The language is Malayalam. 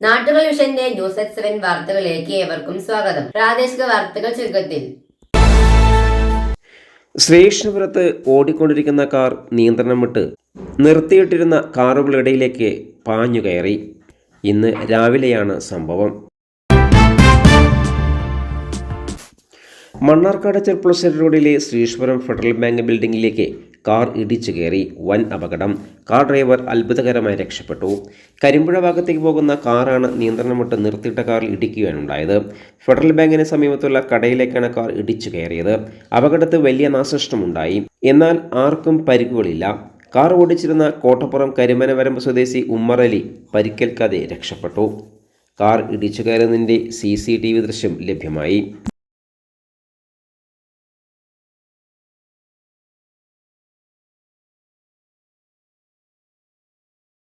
നാട്ടുകൾ വിഷന്റെ ന്യൂസ് എക്സ് സെവൻ വാർത്തകളിലേക്ക് ഏവർക്കും സ്വാഗതം. പ്രാദേശിക വാർത്തകൾ ചുരുക്കത്തിൽ. ശ്രീകൃഷ്ണപുരത്ത് ഓടിക്കൊണ്ടിരിക്കുന്ന കാർ നിയന്ത്രണം വിട്ട് നിർത്തിയിട്ടിരുന്ന കാറുകളിടയിലേക്ക് പാഞ്ഞു കയറി. ഇന്ന് രാവിലെയാണ് സംഭവം. മണ്ണാർക്കാട് ചെർപ്പുളശ്ശേരി റോഡിലെ ശ്രീശ്വരം ഫെഡറൽ ബാങ്ക് ബിൽഡിംഗിലേക്ക് കാർ ഇടിച്ചു കയറി വൻ അപകടം. കാർ ഡ്രൈവർ അത്ഭുതകരമായി രക്ഷപ്പെട്ടു. കരിമ്പുഴ ഭാഗത്തേക്ക് പോകുന്ന കാറാണ് നിയന്ത്രണം വിട്ട് നിർത്തിയിട്ട കാറിൽ ഇടിക്കുകയാണുണ്ടായത്. ഫെഡറൽ ബാങ്കിന് സമീപത്തുള്ള കടയിലേക്കാണ് കാർ ഇടിച്ചു കയറിയത്. അപകടത്തിൽ വലിയ നാശനഷ്ടമുണ്ടായി. എന്നാൽ ആർക്കും പരിക്കുകളില്ല. കാർ ഓടിച്ചിരുന്ന കോട്ടപ്പുറം കരിമനവരമ്പ് സ്വദേശി ഉമ്മറലി പരിക്കേൽക്കാതെ രക്ഷപ്പെട്ടു. കാർ ഇടിച്ചു കയറുന്നതിന്റെ സി സി ടി വി ദൃശ്യം ലഭ്യമായി.